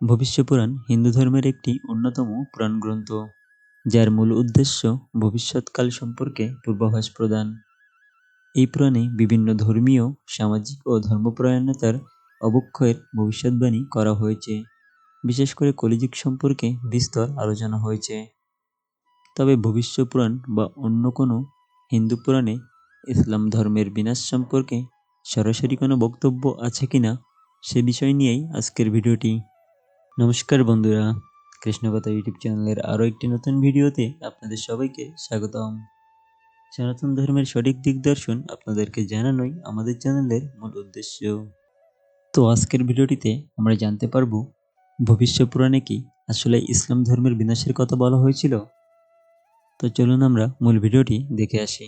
ভবিষ্যপুরাণ হিন্দু ধর্মের একটি অন্যতম পুরাণ গ্রন্থ, যার মূল উদ্দেশ্য ভবিষ্যৎকাল সম্পর্কে পূর্বাভাস প্রদান। এই পুরাণে বিভিন্ন ধর্মীয়, সামাজিক ও ধর্মপরায়ণতার অবক্ষয়ের ভবিষ্যৎবাণী করা হয়েছে। বিশেষ করে কলিযুগ সম্পর্কে বিস্তর আলোচনা হয়েছে। তবে ভবিষ্য পুরাণ বা অন্য কোনো হিন্দু পুরাণে ইসলাম ধর্মের বিনাশ সম্পর্কে সরাসরি কোনো বক্তব্য আছে কিনা, সে বিষয় নিয়েই আজকের ভিডিওটি। নমস্কার বন্ধুরা, কৃষ্ণকথা ইউটিউব চ্যানেলের আরও একটি নতুন ভিডিওতে আপনাদের সবাইকে স্বাগতম। সনাতন ধর্মের সঠিক দিগদর্শন আপনাদেরকে জানানোই আমাদের চ্যানেলের মূল উদ্দেশ্য। তো আজকের ভিডিওটিতে আমরা জানতে পারব ভবিষ্য পুরাণে কি আসলে ইসলাম ধর্মের বিনাশের কথা বলা হয়েছিল? তো চলুন আমরা মূল ভিডিওটি দেখে আসি।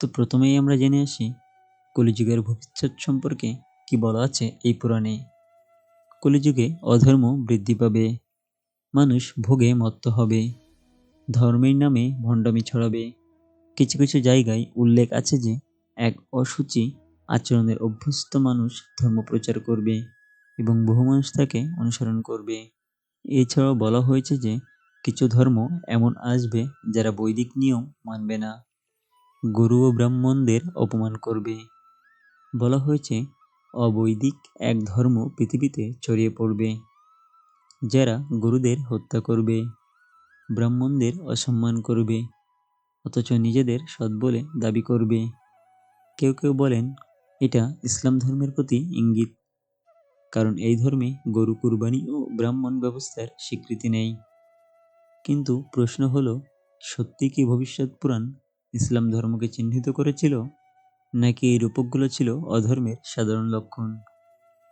তো প্রথমেই আমরা জেনে আসি, কলিযুগের ভবিষ্যৎ সম্পর্কে কি বলা আছে এই পুরাণে। কলিযুগে অধর্ম বৃদ্ধি পাবে। মানুষ ভোগে মত্ত হবে। ধর্মের নামে ভণ্ডামি ছড়াবে। কিছু কিছু জায়গায় উল্লেখ আছে যে, এক অসুচি আচরণের অভ্যস্ত মানুষ ধর্ম প্রচার করবে এবং বহু মানুষ তাকে অনুসরণ করবে। এছাড়াও বলা হয়েছে যে, কিছু ধর্ম এমন আসবে যারা বৈদিক নিয়ম মানবে না। গুরু ও ব্রাহ্মণদের অপমান করবে। বলা হয়েছে অবৈদিক এক ধর্ম পৃথিবীতে ছড়িয়ে পড়বে, যারা গুরুদের হত্যা করবে, ব্রাহ্মণদের অসম্মান করবে, অথচ নিজেদের সৎ বলে দাবি করবে। কেউ কেউ বলেন, এটা ইসলাম ধর্মের প্রতি ইঙ্গিত, কারণ এই ধর্মে গরু কুরবানি ও ব্রাহ্মণ ব্যবস্থার স্বীকৃতি নেই। কিন্তু প্রশ্ন হলো, সত্যি কি ভবিষ্যৎ পুরাণ ইসলাম ধর্মকে চিহ্নিত করেছিল? নাকি এই রূপকগুলো ছিল অধর্মের সাধারণ লক্ষণ?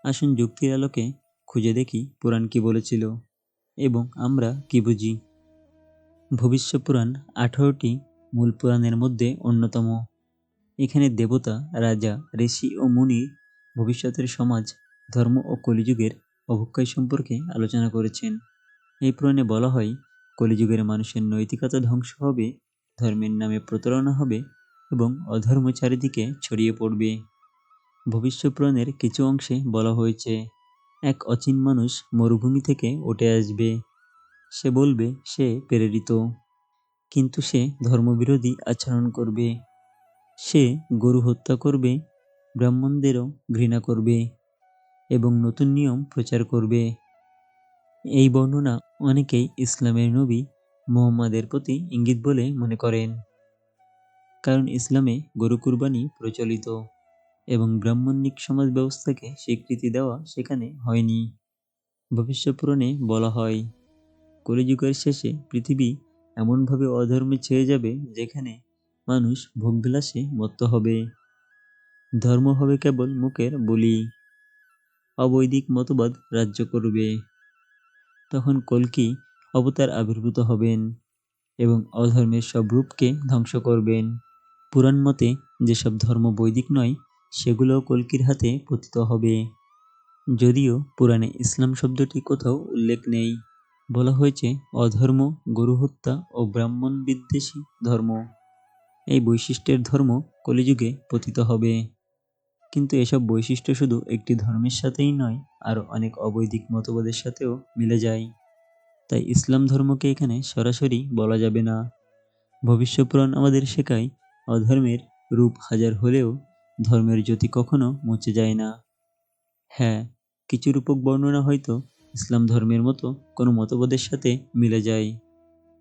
আসুন যুক্তির আলোকে খুঁজে দেখি পুরাণ কি বলেছিল এবং আমরা কি বুঝি। ভবিষ্য পুরাণ আঠারোটি মূল পুরাণের মধ্যে অন্যতম। এখানে দেবতা, রাজা, ঋষি ও মুনি ভবিষ্যতের সমাজ, ধর্ম ও কলিযুগের অবক্ষয় সম্পর্কে আলোচনা করেছেন। এই পুরাণে বলা হয়, কলিযুগের মানুষের নৈতিকতা ধ্বংস হবে, ধর্মের নামে প্রতারণা হবে এবং অধর্ম চারিদিকে ছড়িয়ে পড়বে। ভবিষ্য পুরাণের কিছু অংশে বলা হয়েছে, এক অচিন মানুষ মরুভূমি থেকে উঠে আসবে। সে বলবে, সে প্রেরিত। কিন্তু সে ধর্মবিরোধী আচরণ করবে। সে গরু হত্যা করবে, ব্রাহ্মণদেরও ঘৃণা করবে এবং নতুন নিয়ম প্রচার করবে। এই বর্ণনা অনেকেই ইসলামের নবী মোহাম্মদের প্রতি ইঙ্গিত বলে মনে করেন। কারণ ইসলামে গরু কুরবানি প্রচলিত এবং ব্রাহ্মণিক সমাজ ব্যবস্থাকে স্বীকৃতি দেওয়া সেখানে হয়নি। ভবিষ্যপুরাণে বলা হয়, কলিযুগের শেষে পৃথিবী এমনভাবে অধর্মে ছেয়ে যাবে যেখানে মানুষ ভোগবিলাসে মত্ত হবে। ধর্ম হবে কেবল মুখের বলি, অবৈদিক মতবাদ রাজ্য করবে। তখন কল্কি অবতার আবির্ভূত হবেন এবং অধর্মের সব রূপকে ধ্বংস করবেন? পুরাণ মতে যেসব ধর্ম বৈদিক নয়, সেগুলোও কল্কির হাতে পতিত হবে। যদিও পুরাণে ইসলাম শব্দটি কোথাও উল্লেখ নেই। বলা হয়েছে, অধর্ম গরু হত্যা ও ব্রাহ্মণ বিদ্বেষী ধর্ম। এই বৈশিষ্ট্যের ধর্ম কলিযুগে পতিত হবে। কিন্তু এসব বৈশিষ্ট্য শুধু একটি ধর্মের সাথেই নয়, আরও অনেক অবৈদিক মতবাদের সাথেও মিলে যায়। তাই ইসলাম ধর্মকে এখানে সরাসরি বলা যাবে না। ভবিষ্যপুরাণ আমাদের শেখায় অধর্মের রূপ হাজার হলেও ধর্মের জ্যোতি কখনো মুছে যায় না। হ্যাঁ কিছু রূপক বর্ণনা হয়তো ইসলাম ধর্মের মতো কোনো মতবাদের সাথে মিলে যায়।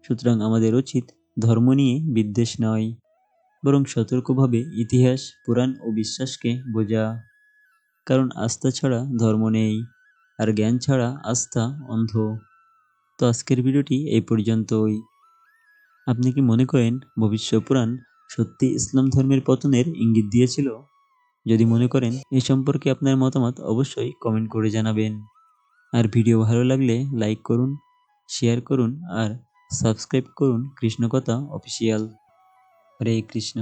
সুতরাং আমাদের উচিত ধর্ম নিয়ে বিদ্বেষ নয়, বরং সতর্কভাবে ইতিহাস, পুরাণ ও বিশ্বাসকে বোঝা। কারণ আস্থা ছাড়া ধর্ম নেই, আর জ্ঞান ছাড়া আস্থা অন্ধ। তো আজকের ভিডিওটি এই পর্যন্তই। আপনি কি মনে করেন ভবিষ্য পুরাণ সত্যি ইসলাম ধর্মের পতনের ইঙ্গিত দিয়েছিল? যদি মনে করেন, এ সম্পর্কে আপনার মতামত অবশ্যই কমেন্ট করে জানাবেন। আর ভিডিও ভালো লাগলে লাইক করুন, শেয়ার করুন আর সাবস্ক্রাইব করুন কৃষ্ণকথা অফিসিয়াল হরে কৃষ্ণ।